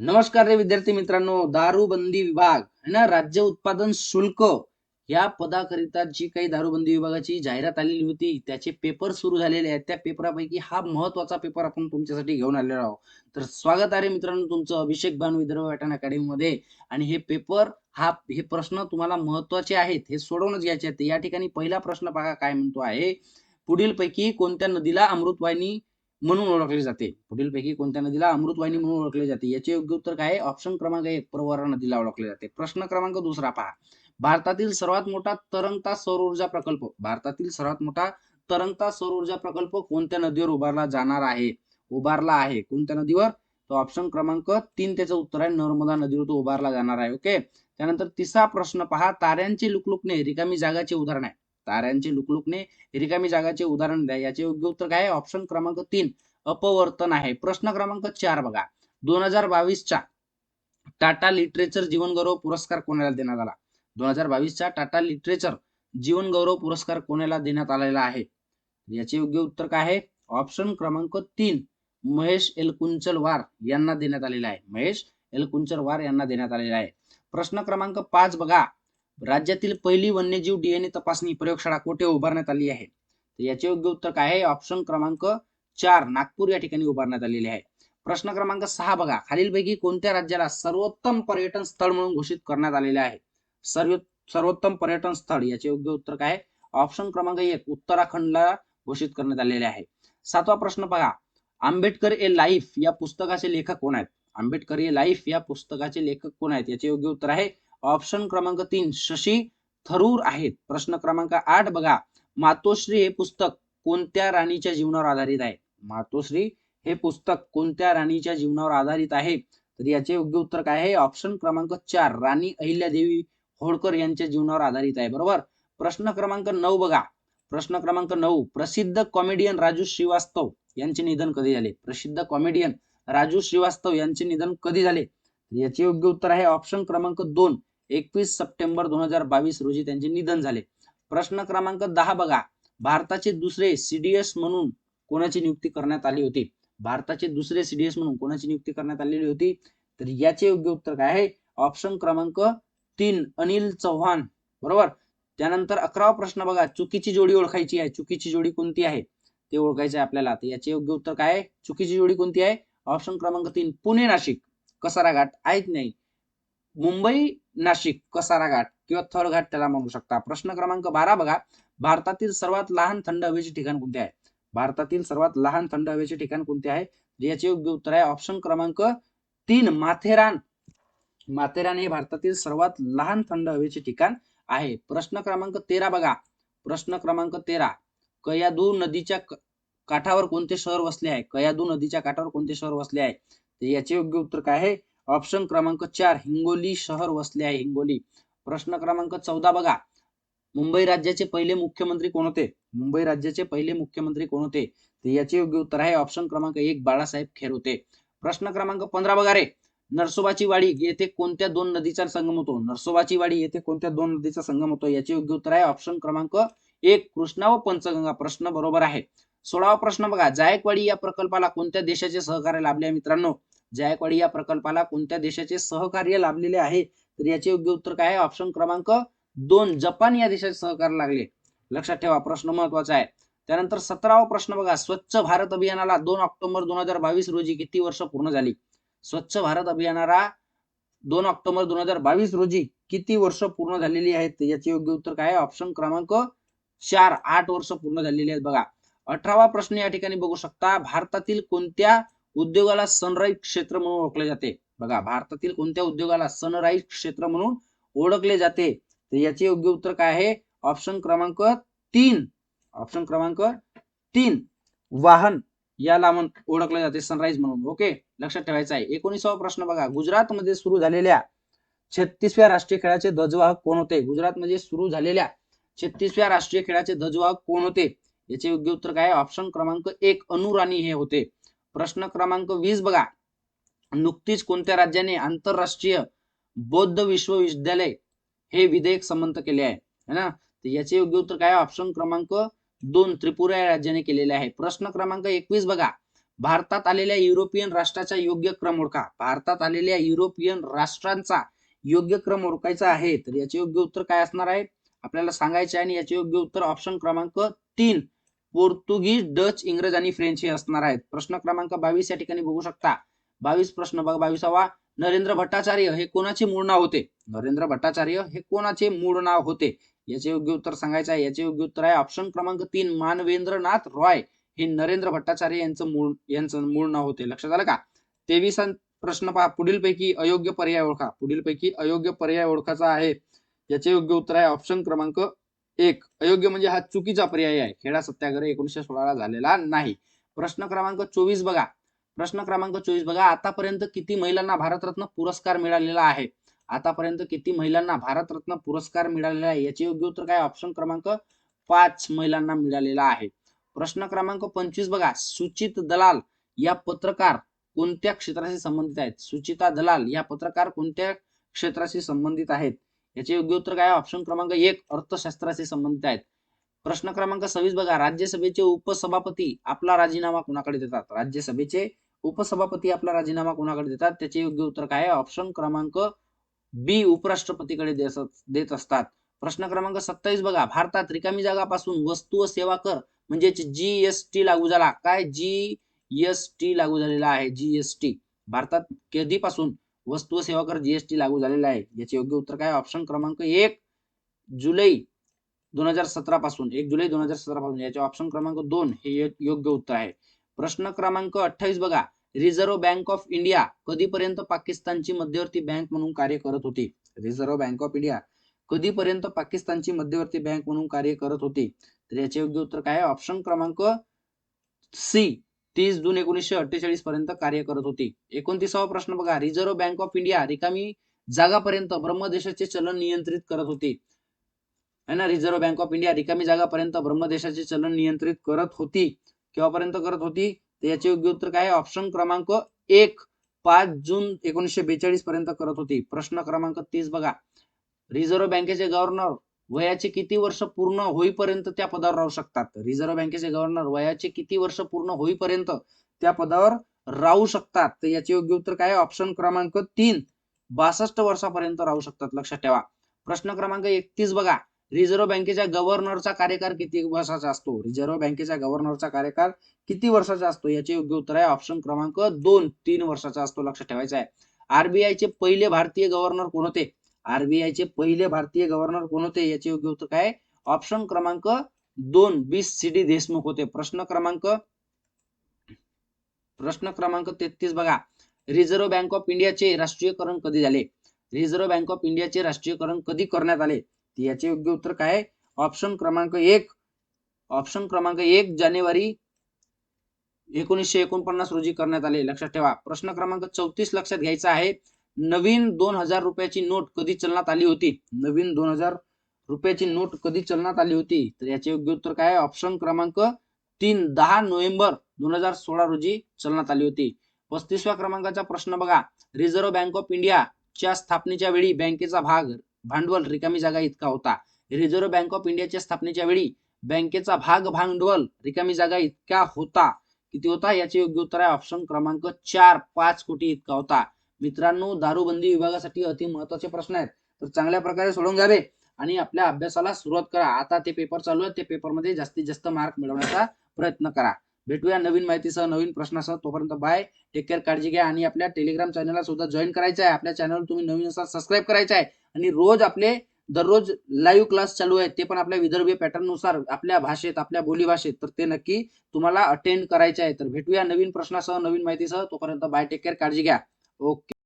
नमस्कार रे विद्यार्थी मित्रांनो दारूबंदी विभाग है ना? राज्य उत्पादन शुल्क या पदाकरिता जी काही दारूबंदी विभागाची जाहिरात आलेली होती त्याचे पेपर सुरू झालेले आहेत. त्या पेपरापैकी हा महत्त्वाचा पेपर आपण तुमच्यासाठी घेऊन आलेलो आहोत. तर स्वागत आहे मित्रांनो तुमचं अभिषेक भान विदर्भ पॅटर्न अकॅडमीमध्ये. आणि हे पेपर हा हे प्रश्न तुम्हाला महत्त्वाचे आहेत हे सोडवूनच घ्यायचे आहेत. या ठिकाणी पहिला प्रश्न बघा काय म्हणतो आहे. पुढील पैकी कोणत्या नदीला अमृतवाहिनी म्हणून ओळखले जाते. पुढील पैकी कोणत्या नदीला अमृतवाहिनी म्हणून ओळखले जाते? याचे योग्य उत्तर काय आहे? ऑप्शन क्रमांक एक प्रवरा नदीला ओळखले जाते. प्रश्न क्रमांक दुसरा पहा. भारतातील सर्वात मोठा तरंगता सौर ऊर्जा प्रकल्प. भारतातील सर्वात मोठा तरंगता सौर ऊर्जा प्रकल्प कोणत्या नदीवर उभारला जाणार आहे? उभारला आहे. कोणत्या नदीवर? तो ऑप्शन क्रमांक तीन त्याचं उत्तर आहे. नर्मदा नदीवर तो उभारला जाणार आहे. ओके त्यानंतर तिसरा प्रश्न पहा. ताऱ्यांचे लुकलुकणे रिकामी जागाचे उदाहरण आहे. ताऱ्यांचे लुकलुकणे रिकामी जागाचे उदाहरण द्या. याचे योग्य उत्तर काय आहे? ऑप्शन क्रमांक तीन अपवर्तन आहे. प्रश्न क्रमांक चार बघा. दोन हजार बावीसच्या टाटा लिटरेचर जीवनगौरव पुरस्कार कोणाला देण्यात आला? दोन हजार बावीसच्या टाटा लिटरेचर जीवनगौरव पुरस्कार कोणाला देण्यात आलेला आहे? याचे योग्य उत्तर काय आहे? ऑप्शन क्रमांक तीन महेश एलकुंचलवार यांना देण्यात आलेला आहे. महेश एलकुंचलवार यांना देण्यात आलेला आहे. प्रश्न क्रमांक पाच बघा. राज्यातील पहिली वन्यजीव डीएनए तपासणी प्रयोगशाळा कुठे उभारण्यात आली आहे? तर याचे योग्य उत्तर काय आहे? ऑप्शन क्रमांक चार नागपूर या ठिकाणी उभारण्यात आलेले आहे. प्रश्न क्रमांक सहा बघा. खालीलपैकी कोणत्या राज्याला सर्वोत्तम पर्यटन स्थळ म्हणून घोषित करण्यात आलेले आहे? सर्व सर्वोत्तम पर्यटन स्थळ याचे योग्य उत्तर काय आहे? ऑप्शन क्रमांक एक उत्तराखंडला घोषित करण्यात आलेले आहे. सातवा प्रश्न बघा. आंबेडकर ए लाईफ या पुस्तकाचे लेखक कोण आहेत? आंबेडकर ए लाईफ या पुस्तकाचे लेखक कोण आहेत? याचे योग्य उत्तर आहे ऑप्शन क्रमांक तीन शशी थरूर आहेत. प्रश्न क्रमांक आठ बघा. मातोश्री हे पुस्तक कोणत्या राणीच्या जीवनावर आधारित आहे? मातोश्री हे पुस्तक कोणत्या राणीच्या जीवनावर आधारित आहे? तर याचे योग्य उत्तर काय आहे? ऑप्शन क्रमांक चार राणी अहिल्यादेवी होळकर यांच्या जीवनावर आधारित आहे. बरोबर? प्रश्न क्रमांक नऊ बघा. प्रश्न क्रमांक नऊ प्रसिद्ध कॉमेडियन राजू श्रीवास्तव यांचे निधन कधी झाले? प्रसिद्ध कॉमेडियन राजू श्रीवास्तव यांचे निधन कधी झाले? याचे योग्य उत्तर आहे ऑप्शन क्रमांक दोन एकवीस सप्टेंबर दोन हजार बावीस रोजी त्यांचे निधन झाले. प्रश्न क्रमांक दहा बघा. भारताचे दुसरे सीडीएस म्हणून कोणाची नियुक्ती करण्यात आली होती? भारताचे दुसरे सीडीएस म्हणून कोणाची नियुक्ती करण्यात आलेली होती? तर याचे योग्य उत्तर काय आहे? ऑप्शन क्रमांक तीन अनिल चव्हाण. बरोबर? त्यानंतर अकरावा प्रश्न बघा. चुकीची जोडी ओळखायची आहे. चुकीची जोडी कोणती आहे? ते ओळखायचं आहे आपल्याला. तर याचे योग्य उत्तर काय आहे? चुकीची जोडी कोणती आहे? ऑप्शन क्रमांक तीन पुणे नाशिक. कसारा घाट आहेत नाही. मुंबई नाशिक कसारा घाट किंवा थर घाट त्याला म्हणू शकता. प्रश्न क्रमांक बारा बघा. भारतातील सर्वात लहान थंड हवेचे ठिकाण कोणते आहे? भारतातील सर्वात लहान थंड हवेचे ठिकाण कोणते आहे? याचे योग्य उत्तर आहे ऑप्शन क्रमांक तीन माथेरान. माथेरान हे भारतातील सर्वात लहान थंड हवेचे ठिकाण आहे. प्रश्न क्रमांक तेरा बघा. प्रश्न क्रमांक तेरा. कयादू नदीच्या काठावर कोणते शहर वसले आहे? कयादू नदीच्या काठावर कोणते शहर वसले आहे? याचे योग्य उत्तर काय आहे? ऑप्शन क्रमांक चार हिंगोली शहर वसले आहे. हिंगोली. प्रश्न क्रमांक चौदा बघा. मुंबई राज्याचे पहिले मुख्यमंत्री कोण होते? मुंबई राज्याचे पहिले मुख्यमंत्री कोण होते? तर याचे योग्य उत्तर आहे ऑप्शन क्रमांक एक बाळासाहेब खेर होते. प्रश्न क्रमांक पंधरा बघा रे. नरसोबाची वाडी येथे कोणत्या दोन नदीचा संगम होतो? नरसोबाची वाडी येथे कोणत्या दोन नदीचा संगम होतो? याचे योग्य उत्तर आहे ऑप्शन क्रमांक एक कृष्णा व पंचगंगा. प्रश्न बरोबर आहे. सोळावा प्रश्न बघा. जायकवाडी या प्रकल्पाला कोणत्या देशाचे सहकार्य लाभले आहे मित्रांनो? जायकवाडी या प्रकल्पाला कोणत्या देशाचे सहकार्य लाभलेले आहे? तर याचे योग्य उत्तर काय आहे? ऑप्शन क्रमांक दोन जपान या देशाचे सहकार्य लागले. लक्षात ठेवा प्रश्न महत्त्वाचा आहे. त्यानंतर सतरावा प्रश्न बघा. स्वच्छ भारत अभियानाला दोन ऑक्टोबर दोन हजार बावीस रोजी किती वर्ष पूर्ण झाली? स्वच्छ भारत अभियानाला दोन ऑक्टोबर दोन हजार बावीस रोजी किती वर्ष पूर्ण झालेली आहेत? याचे योग्य उत्तर काय आहे? ऑप्शन क्रमांक चार आठ वर्ष पूर्ण झालेली आहेत बघा. अठरावा प्रश्न या ठिकाणी बघू शकता. भारतातील कोणत्या उद्योगाला सनराईज क्षेत्र म्हणून ओळखले जाते. बघा भारतातील कोणत्या उद्योगाला सनराईज क्षेत्र म्हणून ओळखले जाते? तर याचे योग्य उत्तर काय आहे? ऑप्शन क्रमांक तीन. ऑप्शन क्रमांक तीन. वाहन याला म्हणून ओळखले जाते सनराईज म्हणून. ओके? लक्षात ठेवायचं आहे. एकोणीसावा प्रश्न बघा. गुजरातमध्ये सुरू झालेल्या छत्तीसव्या राष्ट्रीय खेळाचे ध्वजवाहक कोण होते? गुजरातमध्ये सुरू झालेल्या छत्तीसव्या राष्ट्रीय खेळाचे ध्वजवाहक कोण होते? याचे योग्य उत्तर काय आहे? ऑप्शन क्रमांक एक अनुराणी हे होते. प्रश्न क्रमांक वीस बघा. नुकतीच कोणत्या राज्याने आंतरराष्ट्रीय बौद्ध विश्वविद्यालय हे विधेयक संमत केले आहे? है ना? तर याचे योग्य उत्तर काय? ऑप्शन क्रमांक दोन त्रिपुरा या राज्याने केलेले आहे. प्रश्न क्रमांक एकवीस बघा. भारतात आलेल्या युरोपियन राष्ट्राचा योग्य क्रम ओळखा. भारतात आलेल्या युरोपियन राष्ट्रांचा योग्य क्रम ओळखायचा आहे. तर याचे योग्य उत्तर काय असणार आहे? आपल्याला सांगायचे आहे आणि याचे योग्य उत्तर ऑप्शन क्रमांक तीन. पोर्तुगीज डच इंग्रज आणि फ्रेंच हे असणार आहेत. प्रश्न क्रमांक बावीस या ठिकाणी बघू शकता. बावीस प्रश्न बघा बावीसावा. नरेंद्र भट्टाचार्य हे कोणाचे मूळ नाव होते? नरेंद्र भट्टाचार्य हे कोणाचे मूळ नाव होते? याचे योग्य उत्तर सांगायचं आहे. याचे योग्य उत्तर आहे ऑप्शन क्रमांक तीन मानवेंद्रनाथ रॉय. हे नरेंद्र भट्टाचार्य यांचं मूळ यांचं मूळ नाव होते. लक्षात आलं का? तेवीस प्रश्न पहा. पुढील पैकी अयोग्य पर्याय ओळखा. पुढील पैकी अयोग्य पर्याय ओळखाचा आहे. याचे योग्य उत्तर आहे ऑप्शन क्रमांक एक अयोग्य म्हणजे हा चुकीचा पर्याय आहे. खेडा सत्याग्रह एकोणीशे सोळाला झालेला नाही. प्रश्न क्रमांक चोवीस बघा. प्रश्न क्रमांक चोवीस बघा. आतापर्यंत किती महिलांना भारतरत्न पुरस्कार मिळालेला आहे? आतापर्यंत किती महिलांना भारतरत्न पुरस्कार मिळालेला आहे? याचे योग्य उत्तर काय? ऑप्शन क्रमांक पाच महिलांना मिळालेला आहे. प्रश्न क्रमांक पंचवीस बघा. सुचित दलाल या पत्रकार कोणत्या क्षेत्राशी संबंधित आहेत? सुचिता दलाल या पत्रकार कोणत्या क्षेत्राशी संबंधित आहेत? याचे योग्य उत्तर काय? ऑप्शन क्रमांक एक अर्थशास्त्राशी संबंधित आहेत. प्रश्न क्रमांक सव्वीस बघा. राज्यसभेचे उपसभापती आपला राजीनामा कोणाकडे देतात? राज्यसभेचे उपसभापती आपला राजीनामा कोणाकडे देतात? त्याचे योग्य उत्तर काय आहे? ऑप्शन क्रमांक बी उपराष्ट्रपतीकडे देत असतात. प्रश्न क्रमांक सत्तावीस बघा. भारतात रिकामी जागापासून वस्तू व सेवा कर म्हणजे जीएसटी लागू झाला. काय? जी एस टी लागू झालेला आहे. जीएसटी भारतात कधीपासून? वस्तू सेवा कर जीएसटी लागू झालेला आहे. याचे योग्य उत्तर काय? ऑप्शन क्रमांक एक जुलै दोन हजार सतरा पासून. एक जुलै दोन हजार सतरा पासून. याचे ऑप्शन क्रमांक दोन हे योग्य उत्तर आहे. प्रश्न क्रमांक अठ्ठावीस बघा. रिझर्व्ह बँक ऑफ इंडिया कधीपर्यंत पाकिस्तानची मध्यवर्ती बँक म्हणून कार्य करत होती? रिझर्व्ह बँक ऑफ इंडिया कधीपर्यंत पाकिस्तानची मध्यवर्ती बँक म्हणून कार्य करत होती? तर याचे योग्य उत्तर काय आहे? ऑप्शन क्रमांक सी तीस जून एकोणीसशे अठ्ठेचाळीस पर्यंत कार्य करत होती. एकोणतीसावा प्रश्न बघा. रिझर्व्ह बँक ऑफ इंडिया रिकामी जागापर्यंत ब्रह्मदेशाचे चलन नियंत्रित करत होती. है ना? रिझर्व्ह बँक ऑफ इंडिया रिकामी जागापर्यंत ब्रह्मदेशाचे चलन नियंत्रित करत होती. केव्हापर्यंत करत होती? तर याचे योग्य उत्तर काय ऑप्शन क्रमांक एक. पाच जून एकोणीसशे बेचाळीस पर्यंत करत होती. प्रश्न क्रमांक तीस बघा. रिझर्व्ह बँकेचे गव्हर्नर वयाचे किती वर्ष पूर्ण होईपर्यंत त्या पदावर राहू शकतात? रिझर्व्ह बँकेचे गव्हर्नर वयाचे किती वर्ष पूर्ण होईपर्यंत त्या पदावर राहू शकतात? तर याचे योग्य उत्तर काय ऑप्शन क्रमांक तीन. बासष्ट वर्षापर्यंत राहू शकतात. लक्षात ठेवा. प्रश्न क्रमांक एकतीस बघा. रिझर्व्ह बँकेच्या गव्हर्नरचा कार्यकाळ किती वर्षाचा असतो? रिझर्व्ह बँकेच्या गव्हर्नरचा कार्यकाळ किती वर्षाचा असतो? याचे योग्य उत्तर आहे ऑप्शन क्रमांक दोन. तीन वर्षाचा असतो. लक्षात ठेवायचा आहे. आरबीआयचे पहिले भारतीय गव्हर्नर कोण होते? आरबीआयचे पहिले भारतीय गव्हर्नर कोण होते? याचे योग्य उत्तर काय? ऑप्शन क्रमांक दोन बीस सी डी देशमुख होते. प्रश्न क्रमांक प्रश्न क्रमांक तेहतीस बघा. रिझर्व्ह बँक ऑफ इंडियाचे राष्ट्रीयकरण कधी झाले? रिझर्व्ह बँक ऑफ इंडियाचे राष्ट्रीयकरण कधी करण्यात आले? याचे योग्य उत्तर काय? ऑप्शन क्रमांक एक ऑप्शन क्रमांक एक जानेवारी एकोणीसशे एकोणपन्नास रोजी करण्यात आले. लक्षात ठेवा. प्रश्न क्रमांक चौतीस लक्षात घ्यायचा आहे. नवीन दोन हजार रुपयाची नोट कधी चलनात आली होती? नवीन दोन हजार रुपयाची नोट कधी चलनात आली होती? तर याचे योग्य उत्तर काय ऑप्शन क्रमांक तीन दहा नोव्हेंबर दोन हजार सोळा रोजी चलनात आली होती. पस्तीसव्या क्रमांकाचा प्रश्न बघा. रिझर्व्ह बँक ऑफ इंडियाच्या स्थापनेच्या वेळी बँकेचा भाग भांडवल रिकामी जागा इतका होता. रिझर्व्ह बँक ऑफ इंडियाच्या स्थापनेच्या वेळी बँकेचा भाग भांडवल रिकामी जागा इतका होता. किती होता? याचे योग्य उत्तर आहे ऑप्शन क्रमांक चार पाच कोटी इतका होता. मित्रांनो दारूबंदी विभागासाठी अति महत्त्वाचे प्रश्न आहेत. तर चांगल्या प्रकारे सोडवून घ्यावे आणि आपल्या अभ्यासाला सुरुवात करा. आता ते पेपर चालू आहे ते पेपरमध्ये जास्तीत जास्त मार्क मिळवण्याचा प्रयत्न करा. भेटूया नवीन माहितीसह नवीन प्रश्नासह. तोपर्यंत बाय टेक केअर काळजी घ्या आणि आपल्या टेलिग्राम चॅनलला सुद्धा जॉईन करायचं आहे. आपल्या चॅनल तुम्ही नवीन असाल सबस्क्राईब करायचं आहे. आणि रोज आपले दररोज लाईव्ह क्लास चालू आहेत. ते पण आपल्या विदर्भीय पॅटर्ननुसार आपल्या भाषेत आपल्या बोलीभाषेत. तर ते नक्की तुम्हाला अटेंड करायचे आहे. तर भेटूया नवीन प्रश्नासह नवीन माहितीसह. तोपर्यंत बाय टेक केअर काळजी घ्या. ओके